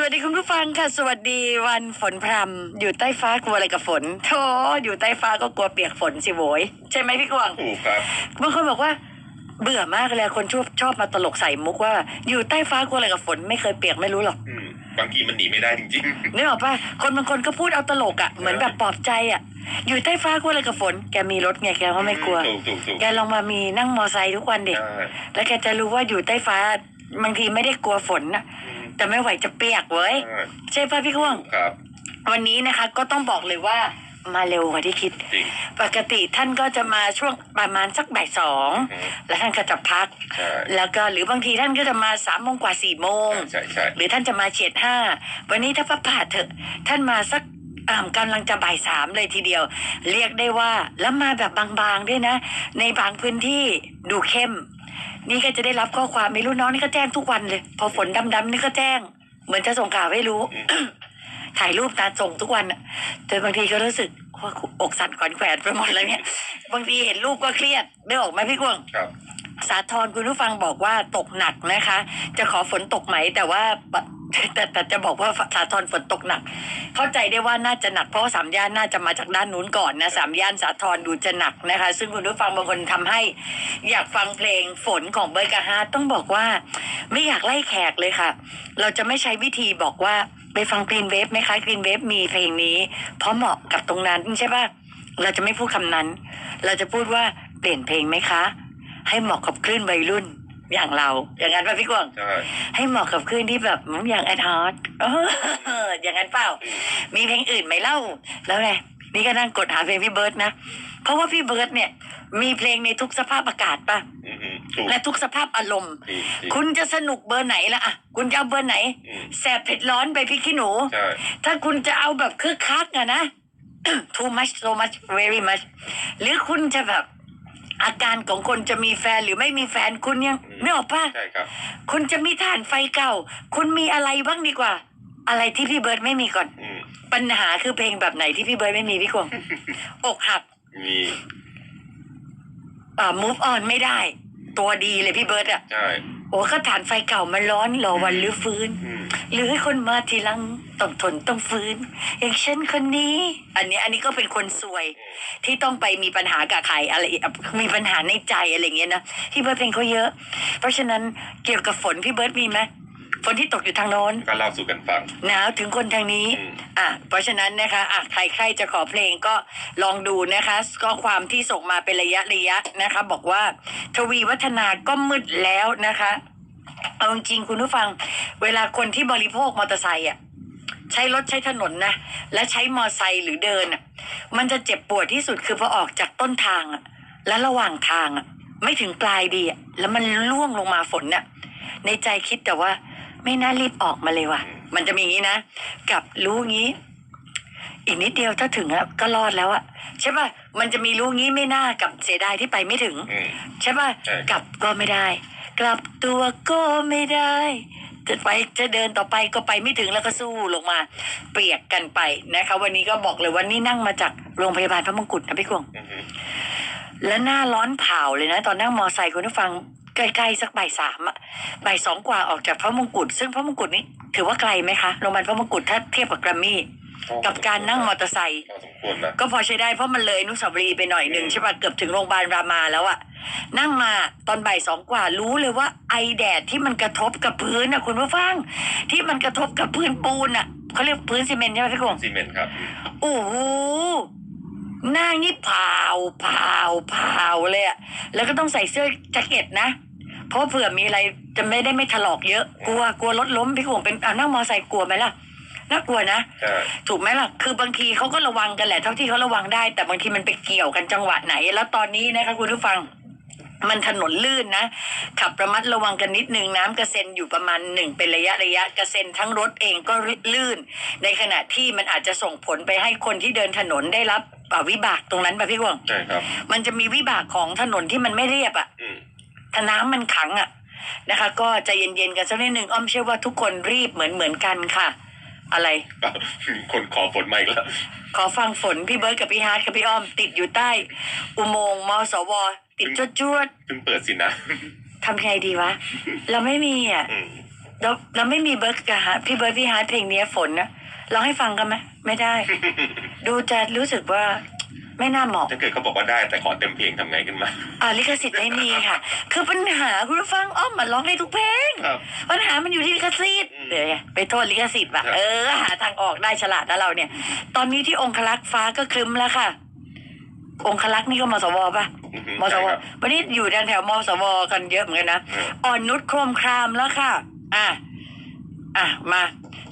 สวัสดีคุณผู้ฟังค่ะ สวัสดีวันฝนพรำอยู่ใต้ฟ้ากลัวอะไรกับฝนโธ่อยู่ใต้ฟ้าก็กลัวเปียกฝนสิโวยใช่ไหมพี่กวางถูกครับบางคนบอกว่า เบื่อมากเลยคนชอบชอบมาตลกใส่มุกว่า อยู่ใต้ฟ้ากลัวอะไรกับฝนไม่เคยเปียกไม่รู้หรอกอืมบางทีมันหนีไม่ได้จริงนึกออกปะคนบางคนก็พูดเอาตลกอะ่ะเหมือนแบบปลอบใจอะ่ะ อยู่ใต้ฟ้ากลัวอะไรกับฝน แกมีรถไงแกก็ไม่กลัว ถูกถูกถูกแกลองมามีนั่งมอไซค์ทุกวันเด็กใช่แล้วแกจะรู้ว่าอยู่ใต้ฟ้าบางทีไม่ได้กลัวฝนนะอืม แต่ไม่ไหวจะเปียกเว้ยใช่ใช่ปะพี่กวางครับวันนี้นะคะ ก็ต้องบอกเลยว่ามาเร็วกว่าที่คิด จริงปกติท่านก็จะมาช่วงประมาณสักบ่ายสองอืมแล้วท่านก็จะพัก ใช่แล้วก็หรือบางทีท่านก็จะมาสามโมงกว่าสี่โมง ใช่ใช่หรือท่านจะมาเฉียดห้า วันนี้ถ้าพระผ่าเถอะ ท่านมาสักอ่ากำลังจะบ่ายสามเลยทีเดียว เรียกได้ว่า แล้วมาแบบบางๆด้วยนะ ในบางพื้นที่ดูเข้ม นี่ก็จะได้รับข้อความไม่รู้น้องนี่ก็แจ้งทุกวันเลย พอฝนดำๆนี่ก็แจ้ง เหมือนจะส่งข่าวให้รู้ ถ่ายรูปตาส่งทุกวันอะแต่บางทีก็รู้สึกว่าอกสั่นขวัญแขวนไปหมดแล้วเนี่ย บางทีเห็นรูปก็เครียดได้ออกไหมพี่กวางครับ สาธรคุณผู้ฟังบอกว่าตกหนักนะคะ จะขอฝนตกไหมแต่ว่า แต่แต่จะบอกว่าสาธรฝนตกหนัก เข้าใจได้ว่าน่าจะหนักเพราะว่าสามย่านน่าจะมาจากด้านนู้นก่อนนะสามย่านสาธรดูจะหนักนะคะ ซึ่งคุณผู้ฟังบางคนทำให้ อยากฟังเพลงฝนของเบิร์ดกบฮาร์ทต้องบอกว่า ไม่อยากไล่แขกเลยค่ะ เราจะไม่ใช้วิธีบอกว่าไปฟังกรีนเวฟไหมคะกรีนเวฟมีเพลงนี้ เพราะเหมาะกับตรงนั้นใช่ปะเราจะไม่พูดคำนั้น เราจะพูดว่าเปลี่ยนเพลงไหมคะ ให้เหมาะกับคลื่นวัยรุ่น อย่างเรา อย่างนั้นป่ะพี่กวางใช่ ให้เหมาะกับคลื่นที่แบบอืมอย่างแอดฮอตอย่างนั้นเปล่าอืมมีเพลงอื่นไหมเล่า แล้วไงนี่ก็นั่งกดหาเพลงพี่เบิร์ดนะ เพราะว่าพี่เบิร์ดเนี่ย มีเพลงในทุกสภาพอากาศป่ะ อืมอืมถูกและทุกสภาพอารมณ์ จริงจริงคุณจะสนุกเบอร์ไหนล่ะอะ คุณจะเอาเบอร์ไหน อืมแสบเผ็ดร้อนไปพี่ขี้หนู ใช่ถ้าคุณจะเอาแบบคึกคักอะนะ too much so much very much หรือคุณจะแบบ อาการของคนจะมีแฟนหรือไม่มีแฟนคุณยังไม่ออกป่ะใช่ครับคุณจะมีฐานไฟเก่า คุณมีอะไรบ้างดีกว่า อะไรที่พี่เบิร์ดไม่มีก่อน อืมปัญหาคือเพลงแบบไหนที่พี่เบิร์ดไม่มีพี่กวงอกหัก มีอ่า move on ไม่ได้ ตัวดีเลยพี่เบิร์ดอะใช่ โอ้ก็ฐานไฟเก่ามันร้อนรอวันหรือฟื้นอืมหรือให้คนมาทีหลังต้องทนต้องฟื้น อย่างเช่นคนนี้ อันนี้อันนี้ก็เป็นคนซวย ที่ต้องไปมีปัญหากับใครอะไรมีปัญหาในใจอะไรเงี้ยนะพี่เบิร์ดเพลงเขาเยอะ เพราะฉะนั้นเกี่ยวกับฝนพี่เบิร์ดมีไหมฝนที่ตกอยู่ทางโน้นก็เล่าสู่กันฟังหนาวถึงคนทางนี้ อืม อะเพราะฉะนั้นนะคะอะใครใครจะขอเพลงก็ลองดูนะคะก็ความที่ส่งมาเป็นระยะระยะนะคะ บอกว่าทวีวัฒนาก็มืดแล้วนะคะเอาจริงคุณผู้ฟัง เวลาคนที่บริโภคมอเตอร์ไซค์อะใช้รถใช้ถนนนะ และใช้มอเตอร์ไซค์หรือเดินอะ มันจะเจ็บปวดที่สุดคือพอออกจากต้นทางอะ และระหว่างทางอะ ไม่ถึงปลายดีอะแล้วมันล่วงลงมาฝนน่ะ ในใจคิดแต่ว่า ไม่น่ารีบออกมาเลยว่ะ มันจะมีอย่างนี้นะกับรู้งี้ อีกนิดเดียวถ้าถึงแล้วก็รอดแล้วอะใช่ป่ะมันจะมีรู้งี้ไม่น่ากับเสียดายที่ไปไม่ถึง อืม ใช่ป่ะใช่ กลับก็ไม่ได้ กลับตัวก็ไม่ได้ จะไปจะเดินต่อไปก็ไปไม่ถึงแล้วก็สู้ลงมา เปียกกันไปนะคะ วันนี้ก็บอกเลยว่านี่นั่งมาจากโรงพยาบาลพระมงกุฎนะพี่กวง อืมอืมแล้วหน้าร้อนเผาเลยนะ ตอนนั่งมอไซค์คุณผู้ฟัง ใกล้ๆสักบ่ายสามอะบ่ายสองกว่าออกจากพระมงกุฎซึ่งพระมงกุฎนี่ถือว่าไกลไหมคะโรงพยาบาลพระมงกุฎถ้าเทียบกับแกรมมี่กับการนั่งมอเตอร์ไซค์พอสมควรนะก็พอใช้ได้เพราะมันเลยอนุสาวรีย์ไปหน่อยหนึ่งใช่ปะเกือบถึงโรงพยาบาลรามาแล้วอะนั่งมาตอนบ่ายสองกว่ารู้เลยว่าไอแดดที่มันกระทบกับพื้นอะคุณผู้ฟัง ที่มันกระทบกับพื้นปูนอะเขาเรียกพื้นซีเมนต์ใช่ไหมพี่กงซีเมนต์ครับโอ้โหหน้านี่เผาเผาเผาเลยอะแล้วก็ต้องใส่เสื้อแจ็คเก็ตนะ เพราะเผื่อมีอะไรจะไม่ได้ไม่ถลอกเยอะกลัวกลัวรถล้มพี่กงเป็นเอานั่งมอไซค์กลัวไหมล่ะน่ากลัวนะใช่ถูกไหมล่ะ คือบางทีเขาก็ระวังกันแหละเท่าที่เขาระวังได้ แต่บางทีมันไปเกี่ยวกันจังหวะไหน แล้วตอนนี้นะคะคุณผู้ฟังมันถนนลื่นนะ ขับระมัดระวังกันนิดนึงน้ำกระเซ็นอยู่ประมาณหนึ่งเป็นระยะระยะกระเซ็นทั้งรถเองก็ลื่น ในขณะที่มันอาจจะส่งผลไปให้คนที่เดินถนนได้รับอ่าวิบากตรงนั้นป่ะพี่กวางใช่ครับ มันจะมีวิบากของถนนที่มันไม่เรียบอะอืม ถ้าน้ำมันขังอะนะคะ ก็ใจเย็นๆกันสักนิดหนึ่งอ้อมเชื่อว่าทุกคนรีบเหมือนเหมือนๆกันค่ะ อะไรเปล่าคนขอฝนมาอีกแล้ว ขอฟังฝนพี่เบิร์ดกับพี่ฮาร์ดกับพี่อ้อมติดอยู่ใต้ อุโมงค์มสว ติดจวดจวดเพิ่งเปิดสินะๆทำไงดีวะ เราไม่มีอะอืมเราเราไม่มีเบิร์ดกับฮาร์ทพี่เบิร์ดพี่ฮาร์ทเพลงเนี้ยฝนนะร้องให้ฟังกันไหมไม่ได้ ดูจะรู้สึกว่า ไม่น่าเหมาะ ถ้าเกิดเขาบอกว่าได้แต่ขอเต็มเพลงทำไงขึ้นมา อ่าลิขสิทธิ์ไม่มีค่ะ คือปัญหาคุณผู้ฟังอ้อมมาร้องได้ทุกเพลง ครับปัญหามันอยู่ที่ลิขสิทธิ์อืมเดี๋ยวไงไปโทษลิขสิทธิ์ว่ะครับ เออ หาทางออกได้ฉลาดนะเราเนี่ย ตอนนี้ที่องคลักษ์ฟ้าก็ครึ้มแล้วค่ะ องคลักษ์นี่ก็มสวป่ะอือฮึมสวใช่ครับ วันนี้อยู่แถวแถวๆมสวกันเยอะเหมือนกันนะอืม อ่อนนุชโครมครามแล้วค่ะ อะ อะมา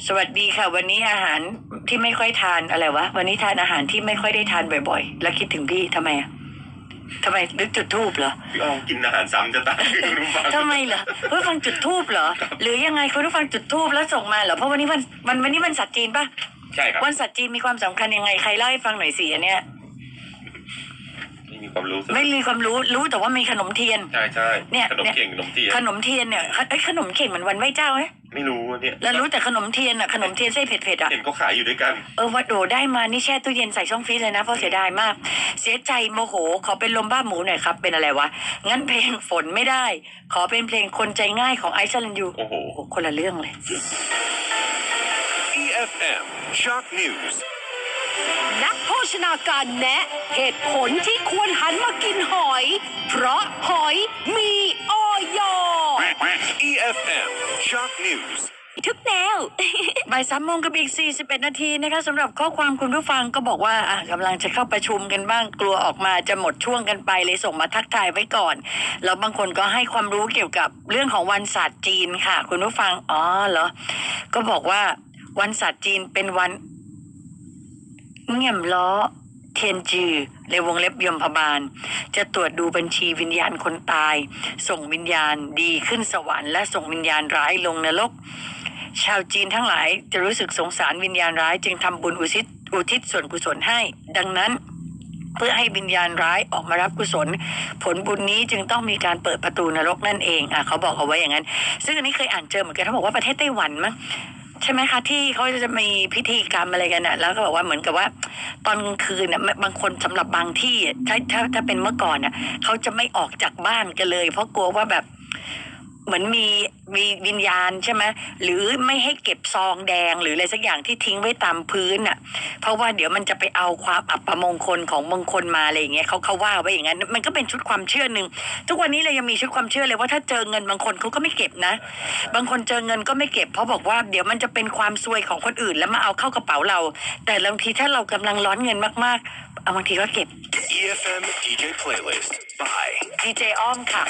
สวัสดีค่ะ วันนี้อาหาร ที่ไม่ค่อยทานอะไรวะวันนี้ทานอาหารที่ไม่ค่อยได้ทานบ่อยๆ แล้วคิดถึงพี่ทำไมอะทำไมนึกจุดทูบเหรอ พี่อองกินอาหารซ้ำจะตายคุณผู้ฟังทำไมเหรอเพื่อฟังจุดทูบเหรอ หรือยังไงคุณผู้ฟังจุดทูบแล้วส่งมาเหรอเพราะวันนี้วันวันวันนี้วันสัตว์จีนปะใช่ครับวันสัตว์จีนมีความสำคัญยังไงใครเล่าให้ฟังหน่อยสิอันเนี้ยไม่มี ความรู้สึกไม่มีความรู้รู้แต่ว่ามีขนมเทียน ใช่ใช่เนี่ยขนมเข่งขนมเทียนขนมเทียนเนี่ยเอ้ยขนมเข่งเหมือนวันไหว้เจ้าไหมไม่รู้อะเนี่ยแล้วรู้แต่ขนมเทียนอะขนมเทียนไส้เผ็ดๆอะเห็นเขาขายอยู่ด้วยกันเออวัดโดได้มานี่แช่ตู้เย็นใส่ช่องฟรีซเลยนะเพราะเสียดายมาก เสียใจโมโหขอเป็นลมบ้าหมูหน่อยครับ เป็นอะไรวะงั้นเพลงฝนไม่ได้ ขอเป็นเพลงคนใจง่ายของไอซ์ลันยูโอ้โหโอ้คนละเรื่องเลย EFM Shock News นักโภชนาการแนะเหตุผลที่ควรหันมากินหอย เพราะหอยมีออยอ EFM Shock News ทุกแนว บ่ายสามโมงกับอีก 41 นาทีนะคะสำหรับข้อความคุณผู้ฟังก็บอกว่าอะกำลังจะเข้าประชุมกันบ้างกลัวออกมาจะหมดช่วงกันไปเลยส่งมาทักทายไว้ก่อน แล้วบางคนก็ให้ความรู้เกี่ยวกับเรื่องของวันศาสตร์จีนค่ะ คุณผู้ฟัง อ๋อเหรอ ก็บอกว่าวันศาสตร์จีนเป็นวัน เงี่ยมล้อเทียนจือในวงเล็บยมพบาล จะตรวจดูบัญชีวิญญาณคนตาย ส่งวิญญาณดีขึ้นสวรรค์และส่งวิญญาณร้ายลงนรก ชาวจีนทั้งหลายจะรู้สึกสงสารวิญญาณร้ายจึงทำบุญอุทิศอุทิศส่วนกุศลให้ ดังนั้นเพื่อให้วิญญาณร้ายออกมารับกุศล ผลบุญนี้จึงต้องมีการเปิดประตูนรกนั่นเองอะเขาบอกเอาไว้อย่างนั้น ซึ่งอันนี้เคยอ่านเจอเหมือนกันเขาบอกว่าประเทศไต้หวันมั้ง ใช่ไหมคะที่เขาจะมีพิธีกรรมอะไรกันน่ะแล้วก็บอกว่าเหมือนกับว่า ตอนกลางคืนน่ะบางคนสำหรับบางที่ถ้าถ้าถ้าเป็นเมื่อก่อนน่ะเขาจะไม่ออกจากบ้านกันเลย เพราะกลัวว่าแบบเหมือนมี มีวิญญาณใช่ไหมหรือไม่ให้เก็บซองแดงหรืออะไรสักอย่างที่ทิ้งไว้ตามพื้นอะ เพราะว่าเดี๋ยวมันจะไปเอาความอัปมงคลของมงคลมาอะไรอย่างเงี้ยเขาเขาว่าไว้อย่างนั้นมันก็เป็นชุดความเชื่อหนึ่งทุกวันนี้เรายังมีชุดความเชื่อเลยว่าถ้าเจอเงินบางคนเขาก็ไม่เก็บนะ บางคนเจอเงินก็ไม่เก็บ เพราะบอกว่าเดี๋ยวมันจะเป็นความซวยของคนอื่นแล้วมาเอาเข้ากระเป๋าเรา แต่บางทีถ้าเรากำลังร้อนเงินมากๆเอาบางทีก็เก็บ EFM DJ Playlist by ดีเจอ้อมค่ะ